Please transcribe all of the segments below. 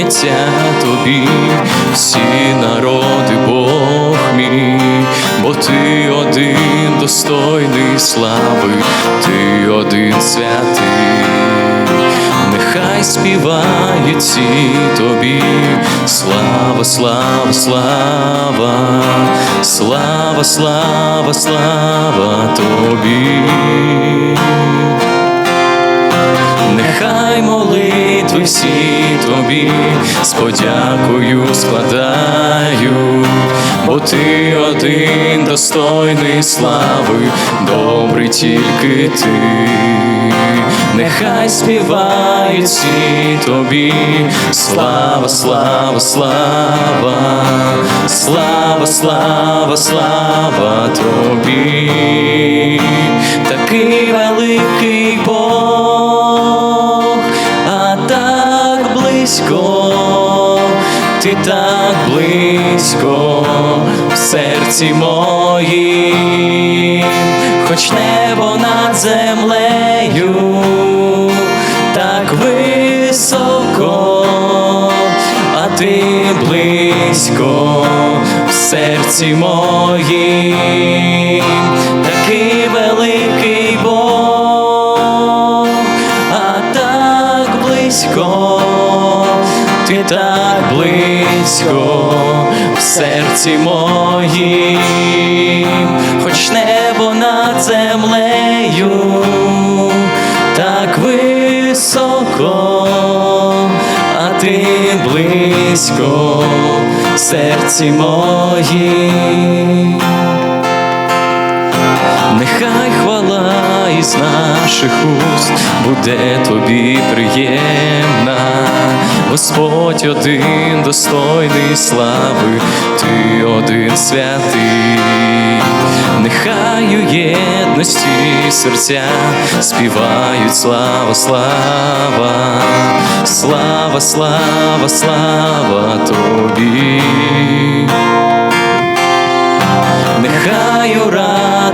Поклоняться тобі. Всі народи, Бог мій, бо ти один достойний слави, ти один святий, нехай співають всі тобі, слава, слава, слава, слава, слава, слава тобі. Нехай молитви всі тобі з подякою складаю, бо ти один достойний слави, добрий тільки ти, нехай співають всі тобі, слава, слава, слава, слава, слава, слава тобі, такий великий Бог, близько, ти так близько в серці моїм, хоч небо над землею, так високо, а ти близько в серці моїм, ти так близько в серці моїм, хоч небо над землею, так високо, а ти близько в серці моїм. Нехай із наших уст буде тобі приємна, Господь один достойний слави, ти один святий, нехай у єдності серця співають слава, слава, слава, слава, слава тобі.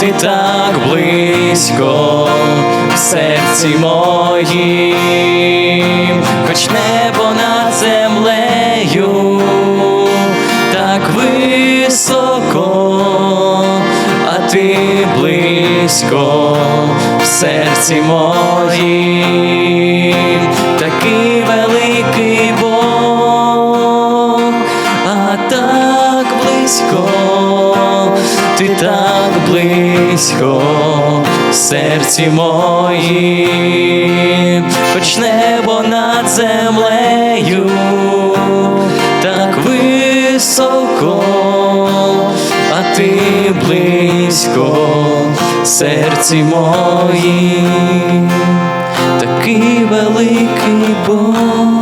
ти так близько в серці моїм, хоч небо над землею, так високо, а ти близько в серці моїм, ти так близько серці моїм, хоч небо над землею, так високо, а ти близько серці моїм, такий великий Бог.